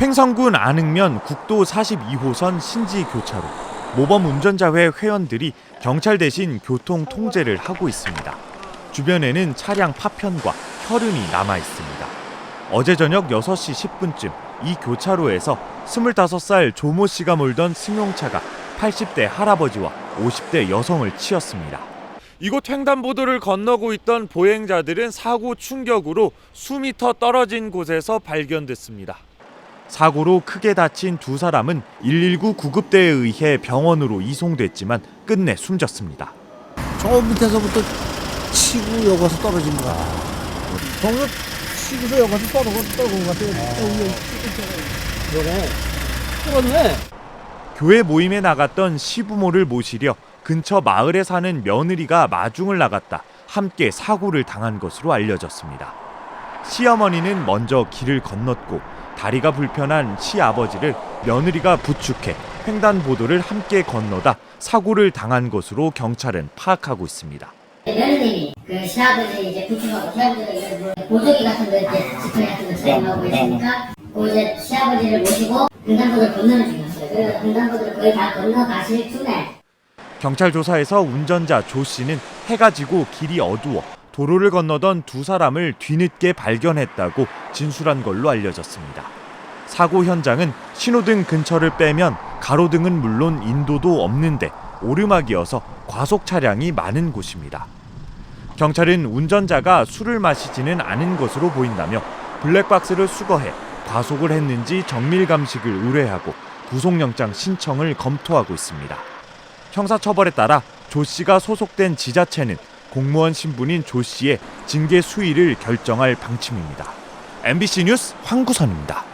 횡성군 안흥면 국도 42호선 신지 교차로 모범 운전자회 회원들이 경찰 대신 교통 통제를 하고 있습니다. 주변에는 차량 파편과 혈흔이 남아 있습니다. 어제 저녁 6시 10분쯤 이 교차로에서 25살 조모 씨가 몰던 승용차가 80대 할아버지와 50대 여성을 치었습니다. 이곳 횡단보도를 건너고 있던 보행자들은 사고 충격으로 수미터 떨어진 곳에서 발견됐습니다. 사고로 크게 다친 두 사람은 119 구급대에 의해 병원으로 이송됐지만 끝내 숨졌습니다. 저 밑에서부터 치고 여기서 떨어진 거야. 거기서 치고서 여기서 떨어져 떨어진 것 같아요. 그러네. 그렇네. 교회 모임에 나갔던 시부모를 모시려 근처 마을에 사는 며느리가 마중을 나갔다 함께 사고를 당한 것으로 알려졌습니다. 시어머니는 먼저 길을 건넜고 다리가 불편한 시아버지를 며느리가 부축해 횡단보도를 함께 건너다 사고를 당한 것으로 경찰은 파악하고 있습니다. 며느님이 그 시아버지 이제 부축하고 시아버지가 뭐 보조기 같은 거 이제 지팡이 같은 거 사용하고 있으니까 그 이제 시아버지를 모시고 횡단보도를 건너는 중이었어요. 그래서 횡단보도를 거의 다 건너 가실 쯤에 경찰 조사에서 운전자 조 씨는 해가 지고 길이 어두워 도로를 건너던 두 사람을 뒤늦게 발견했다고 진술한 걸로 알려졌습니다. 사고 현장은 신호등 근처를 빼면 가로등은 물론 인도도 없는데 오르막이어서 과속 차량이 많은 곳입니다. 경찰은 운전자가 술을 마시지는 않은 것으로 보인다며 블랙박스를 수거해 과속을 했는지 정밀 감식을 의뢰하고 구속영장 신청을 검토하고 있습니다. 형사처벌에 따라 조 씨가 소속된 지자체는 공무원 신분인 조 씨의 징계 수위를 결정할 방침입니다. MBC 뉴스 황구선입니다.